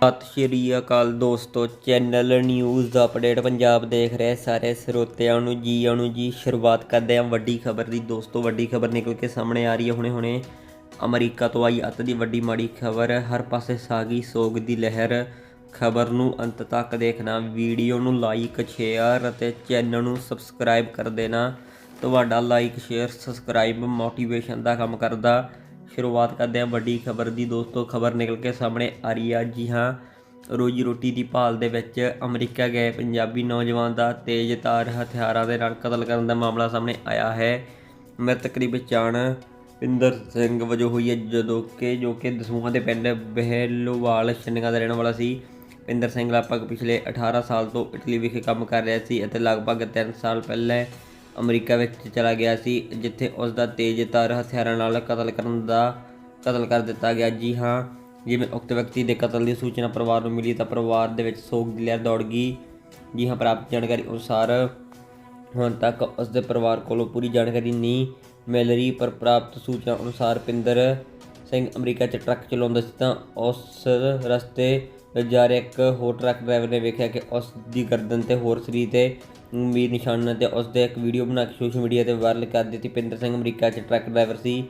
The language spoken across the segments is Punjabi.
ਸਤਿ ਸ਼੍ਰੀ ਅਕਾਲ ਦੋਸਤੋ, ਚੈਨਲ ਨਿਊਜ਼ ਦਾ ਅਪਡੇਟ ਪੰਜਾਬ ਦੇਖ ਰਹੇ ਸਾਰੇ ਸਰੋਤਿਆਂ ਨੂੰ ਜੀ ਆਇਆਂ ਨੂੰ ਜੀ, ਸ਼ੁਰੂਆਤ ਕਰਦੇ ਹਾਂ ਵੱਡੀ ਖਬਰ ਦੀ। ਦੋਸਤੋ, ਵੱਡੀ ਖਬਰ ਨਿਕਲ ਕੇ ਸਾਹਮਣੇ ਆ ਰਹੀ ਹੈ। ਹੁਣੇ-ਹੁਣੇ ਅਮਰੀਕਾ ਤੋਂ ਆਈ ਅੱਤ ਦੀ ਵੱਡੀ ਮਾੜੀ ਖਬਰ, ਹਰ ਪਾਸੇ ਸਾਗੀ ਸੋਗ ਦੀ ਲਹਿਰ। ਖਬਰ ਨੂੰ ਅੰਤ ਤੱਕ ਦੇਖਣਾ, ਵੀਡੀਓ ਨੂੰ ਲਾਈਕ ਸ਼ੇਅਰ ਅਤੇ ਚੈਨਲ ਨੂੰ ਸਬਸਕ੍ਰਾਈਬ ਕਰ ਦੇਣਾ। ਤੁਹਾਡਾ ਲਾਈਕ ਸ਼ੇਅਰ ਸਬਸਕ੍ਰਾਈਬ ਮੋਟੀਵੇਸ਼ਨ ਦਾ ਕੰਮ ਕਰਦਾ। ਸ਼ੁਰੂਆਤ ਕਰਦੇ ਹਾਂ ਵੱਡੀ ਖਬਰ ਦੀ। ਦੋਸਤੋ, ਖਬਰ ਨਿਕਲ ਕੇ ਸਾਹਮਣੇ ਆ ਰਹੀ ਆ। ਜੀ ਹਾਂ, ਰੋਜੀ ਰੋਟੀ ਦੀ ਭਾਲ ਦੇ ਵਿੱਚ ਅਮਰੀਕਾ ਗਏ ਪੰਜਾਬੀ ਨੌਜਵਾਨ ਦਾ ਤੇਜ਼ਧਾਰ ਹਥਿਆਰਾਂ ਦੇ ਨਾਲ ਕਤਲ ਕਰਨ ਦਾ ਮਾਮਲਾ ਸਾਹਮਣੇ ਆਇਆ ਹੈ। ਮ੍ਰਿਤਕ ਦੀ ਪਛਾਣ ਪਿੰਦਰ ਸਿੰਘ ਵਜੋਂ ਹੋਈ ਹੈ, ਜਦੋਂ ਕਿ, ਜੋ ਕਿ ਦਸੂਹਾ ਦੇ ਪਿੰਡ ਬਹਿਲੋਵਾਲ ਛੰਨਗਾ ਦਾ ਰਹਿਣ ਵਾਲਾ ਸੀ। ਪਿੰਦਰ ਸਿੰਘ ਲਗਭਗ ਪਿਛਲੇ 18 ਸਾਲ ਤੋਂ ਇਟਲੀ ਵਿਖੇ ਕੰਮ ਕਰ ਰਿਹਾ ਸੀ ਅਤੇ ਲਗਭਗ 3 ਸਾਲ ਪਹਿਲਾਂ ਅਮਰੀਕਾ ਵਿੱਚ ਚਲਾ ਗਿਆ ਸੀ, ਜਿੱਥੇ ਉਸ ਦਾ ਤੇਜ਼ਧਾਰ ਹਥਿਆਰਾਂ ਨਾਲ ਕਤਲ ਕਰਨ ਦਾ, ਕਤਲ ਕਰ ਦਿੱਤਾ ਗਿਆ। ਜੀ ਹਾਂ, ਜਿਵੇਂ ਉਕਤ ਵਿਅਕਤੀ ਦੇ ਕਤਲ ਦੀ ਸੂਚਨਾ ਪਰਿਵਾਰ ਨੂੰ ਮਿਲੀ ਤਾਂ ਪਰਿਵਾਰ ਦੇ ਵਿੱਚ ਸੋਗ ਦੀ ਲਹਿਰ ਦੌੜ ਗਈ। ਜੀ ਹਾਂ, ਪ੍ਰਾਪਤ ਜਾਣਕਾਰੀ ਅਨੁਸਾਰ ਹੁਣ ਤੱਕ ਉਸ ਦੇ ਪਰਿਵਾਰ ਕੋਲੋਂ ਪੂਰੀ ਜਾਣਕਾਰੀ ਨਹੀਂ ਮਿਲ ਰਹੀ, ਪਰ ਪ੍ਰਾਪਤ ਸੂਚਨਾ ਅਨੁਸਾਰ ਪਿੰਦਰ ਸਿੰਘ ਅਮਰੀਕਾ 'ਚ ਟਰੱਕ ਚਲਾਉਂਦਾ ਸੀ ਤਾਂ ਉਸ ਰਸਤੇ ਜਾ ਰਿਹਾ ਇੱਕ ਹੋਰ ਟਰੱਕ ਡਰਾਈਵਰ ਨੇ ਵੇਖਿਆ ਕਿ ਉਸ ਦੀ ਗਰਦਨ ਤੇ ਹੋਰ ਸਰੀਰ ਤੇ ਗੰਭੀਰ ਨਿਸ਼ਾਨ ਤੇ ਉਸ ਦੇ ਇੱਕ ਵੀਡੀਓ ਬਣਾ ਕੇ ਸੋਸ਼ਲ ਮੀਡੀਆ ਤੇ ਵਾਇਰਲ ਕਰ ਦਿੱਤੀ। ਪਿੰਦਰ ਸਿੰਘ ਅਮਰੀਕਾ 'ਚ ਟਰੱਕ ਡਰਾਈਵਰ ਸੀ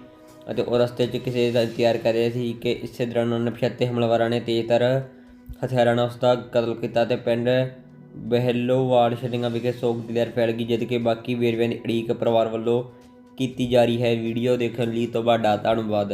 ਅਤੇ ਉਹ ਰਸਤੇ 'ਚ ਕਿਸੇ ਦਾ ਇੰਤਜ਼ਾਰ ਕਰ ਰਿਹਾ ਸੀ ਕਿ ਇਸੇ ਦੌਰਾਨ ਉਹਨਾਂ ਅਣਪਛਾਤੇ ਹਮਲਾਵਰਾਂ ਨੇ ਤੇਜ਼ਤਰ ਹਥਿਆਰਾਂ ਨਾਲ ਉਸ ਦਾ ਕਤਲ ਕੀਤਾ ਤੇ ਪਿੰਡ ਬਹਿਲੋਵਾਲ ਸ਼ਰਿੰਗਾ ਵਿਖੇ ਸੋਗ ਦੀ ਲਹਿਰ ਫੈਲ ਗਈ ਜਦਕਿ ਬਾਕੀ ਵੇਰਵਿਆਂ ਦੀ ਅੜੀਕ ਪਰਿਵਾਰ ਵੱਲੋਂ ਕੀਤੀ ਜਾ ਰਹੀ ਹੈ। ਵੀਡੀਓ ਦੇਖਣ ਲਈ ਤੁਹਾਡਾ ਧੰਨਵਾਦ।